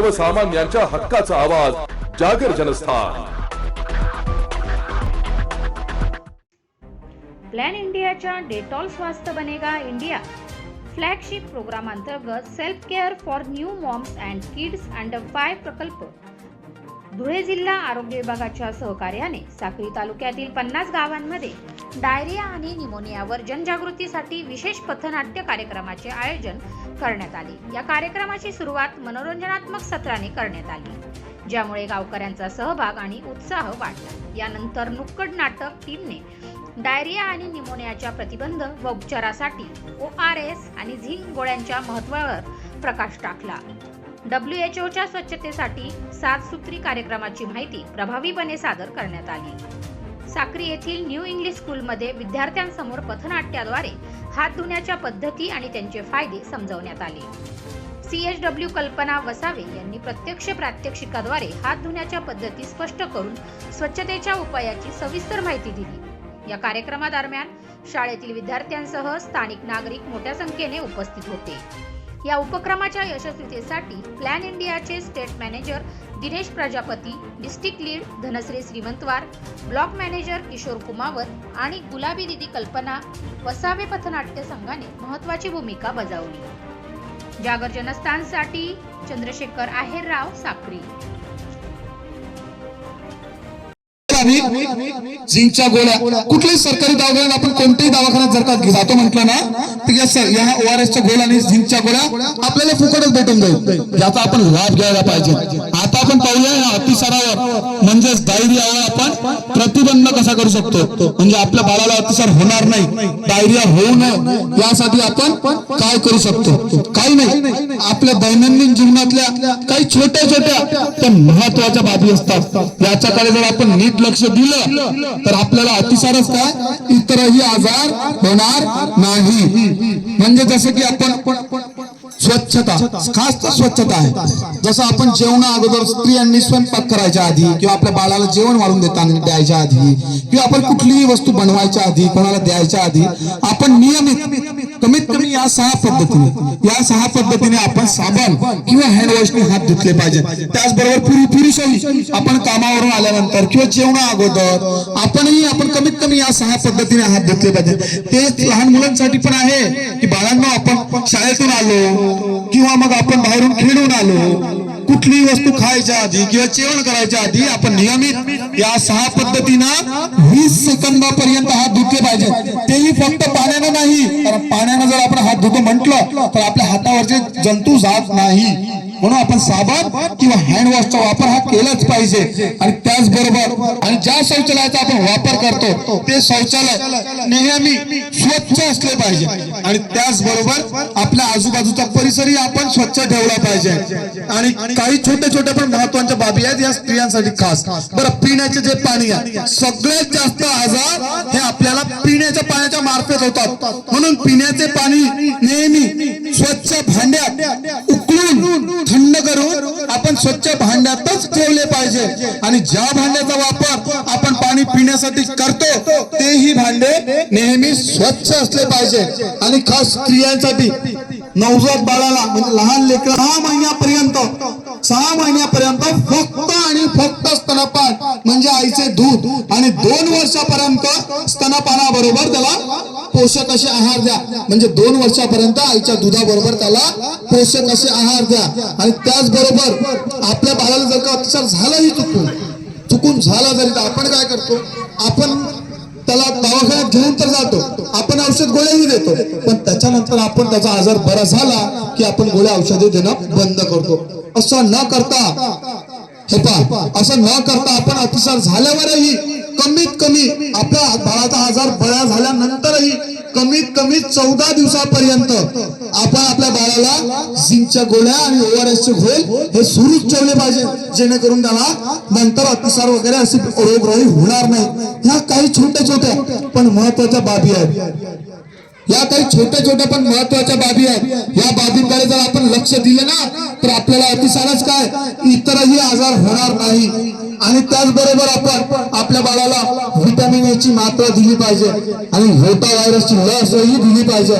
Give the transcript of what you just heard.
सर्वसामान्यांच्या हक्काचा आवाज जागर जनस्थान. प्लॅन इंडियाच्या डेटॉल स्वास्थ्य बनेगा इंडिया. फ्लॅगशिप प्रोग्राम अंतर्गत self care for new moms and kids under five प्रकल्प. धुळे जिल्हा आरोग्य विभागाच्या सहकार्याने साक्री तालुक्यातील पन्नास गावांमध्ये डायरिया आणि निमोनियावर जनजागृतीसाठी विशेष पथनाट्य कार्यक्रमाचे आयोजन करण्यात आले. या कार्यक्रमाची सुरुवात मनोरंजनात्मक सत्राने करण्यात आली ज्यामुळे गावकऱ्यांचा सहभाग आणि उत्साह वाढला. यानंतर नुक्कड नाटक टीमने डायरिया आणि निमोनियाच्या प्रतिबंध व उपचारासाठी ओ आर एस आणि झिंक गोळ्यांच्या महत्वावर प्रकाश टाकला. डब्ल्यू एच ओच्या स्वच्छतेसाठी सात सूत्री कार्यक्रमाची माहिती प्रभावीपणे सादर करण्यात आली. साक्री येथील न्यू इंग्लिश स्कूलमध्ये विद्यार्थ्यांसमोर पथनाट्याद्वारे हात धुण्याच्या पद्धती आणि त्यांचे फायदे समजवण्यात आले. सी एच डब्ल्यू कल्पना वसावे यांनी प्रत्यक्ष प्रात्यक्षिकाद्वारे हात धुण्याच्या पद्धती स्पष्ट करून स्वच्छतेच्या उपायाची सविस्तर माहिती दिली. या कार्यक्रमादरम्यान शाळेतील विद्यार्थ्यांसह स्थानिक नागरिक मोठ्या संख्येने उपस्थित होते. या उपक्रमाच्या यशस्वीतेसाठी प्लॅन इंडियाचे state manager Dinesh Prajapati district lead Dhanashree Shrimantwar block manager Kishor Kumawat आणि गुलाबी दिदी कल्पना वसावे पथनाट्य संघाने महत्वाची भूमिका बजावली. जागर जनस्थानसाठी चंद्रशेखर आहेरराव साक्री. आम्ही जिंकच्या गोळ्या. कुठल्याही सरकारी दवाखान्यात आपण कोणत्याही दवाखान्यात जर का जातो म्हटलं ना तर या सर या ओआरएसच्या गोळ्या आणि जिंकच्या गोळ्या आपल्याला फुकटच भेटून जाईल. याचा आपण लाभ घ्यायला पाहिजे. आता आपण पाहूया या अतिसारावर. म्हणजेच डायरियावर आपण प्रतिबंध कसा करू शकतो? म्हणजे आपल्या बाळाला अतिसार होणार नाही. डायरिया होऊ नये. यासाठी आपण काय करू शकतो? काही नाही. आपल्या दैनंदिन जीवनातल्या काही छोट्या छोट्या पण महत्त्वाच्या बाबी असतात. याच्याकडे जर आपण नीट लक्ष दिलं तर आपल्याला अतिसारच काय? इतरही आजार होणार नाही. म्हणजे जसं की आपण स्वच्छता खास तर स्वच्छता आहे. जसं आपण जेवणा अगोदर स्त्रियांनी स्वयंपाक करायच्या आधी किंवा आपल्या बाळाला जेवण वाढून देताना द्यायच्या आधी किंवा आपण कुठलीही वस्तू बनवायच्या आधी कोणाला द्यायच्या आधी आपण नियमित कमीत कमी या सहा पद्धतीने. या सहा पद्धतीने आपण साबण किंवा हँडवॉशने हात धुतले पाहिजे त्याचबरोबर पुरी पुरुषही आपण कामावरून आल्यानंतर किंवा जेवणा अगोदर आपणही आपण कमीत कमी या सहा पद्धतीने हात धुतले पाहिजे ते लहान मुलांसाठी पण आहे की बाळांना आपण शाळेतून आलो किंवा मग आपण बाहेरून खेळून आलो कुठलीही वस्तू खायच्या आधी किंवा जेवण करायच्या आधी आपण नियमित या सहा पद्धतीनं वीस सेकंदापर्यंत हात धुतले पाहिजे तेही फक्त पाण्यानं नाही. कारण पाण्यानं जर आपण हात धुतो म्हटलं तर आपल्या हातावरचे जंतू जात नाही. म्हणून आपण साबण किंवा हँडवॉशचा वापर हा केलाच पाहिजे. आणि त्याचबरोबर आणि ज्या शौचालयाचा आपण वापर करतो ते शौचालय नेहमी स्वच्छ असले पाहिजे. आणि त्याचबरोबर आपल्या आजूबाजूचा परिसरही आपण स्वच्छ ठेवला पाहिजे. आणि काही छोट्या छोट्या पण महत्त्वाच्या बाबी आहेत या स्त्रियांसाठी खास. बरं पिण्याचे जे पाणी आहे सगळ्यात जास्त आजार हे आपल्याला पिण्याच्या पाण्याच्या मार्फत होतात. म्हणून पिण्याचे पाणी नेहमी स्वच्छ भांड्यात उकळून थंड करून आपण स्वच्छ भांड्यातच ठेवले पाहिजे. आणि ज्या भांड्याचा वापर आपण पाणी पिण्यासाठी करतो तेही भांडे नेहमी स्वच्छ असले पाहिजे. आणि खास स्त्रियांसाठी नवजात बाळाला म्हणजे लहान लेकर सहा महिन्यापर्यंत सहा महिन्यापर्यंत फक्त आणि फक्त स्तनपान म्हणजे आईचे दूध. आणि दोन वर्षापर्यंत स्तनपानाबरोबर त्याला पोषक असे आहार द्या. म्हणजे दोन वर्षापर्यंत आईच्या दुधाबरोबर त्याला पोषक असे आहार द्या. आणि त्याचबरोबर आपल्या बाळाला जर का अतिसार झालाही चुकून चुकून झाला जरी तर आपण काय करतो? आपण त्याला दवाखान्यात घेऊन तर जातो. आपण औषध गोळ्याही देतो. पण त्याच्यानंतर आपण त्याचा आजार बरा झाला की आपण गोळ्या औषधे देणं बंद करतो. असं न करता हे पा असं न करता आपण अतिसार झाल्यावरही कमीत कमी आपल्या बाळाचा आजार बरा झाल्यानंतरही कमीत कमी चौदा दिवसापर्यंत आपण आपल्या बाळाला झिंकच्या गोळ्या आणि ओआरएसचे घोल हे सुरूच ठेवले पाहिजे जेणेकरून त्याला नंतर अतिसार वगैरे असे रोगराई होणार नाही. ह्या काही छोट्या छोट्या पण महत्त्वाच्या बाबी आहेत. या काही छोट्या छोट्या पण महत्त्वाच्या बाबी आहेत. या बाबींकडे जर आपण लक्ष दिलं ना तर आपल्याला अतिसारच काय? इतरही आजार होणार नाही. आणि त्याचबरोबर आपण आपल्या बाळाला व्हिटॅमिन ए ची मात्रा दिली पाहिजे. आणि होता व्हायरसची लसही दिली पाहिजे.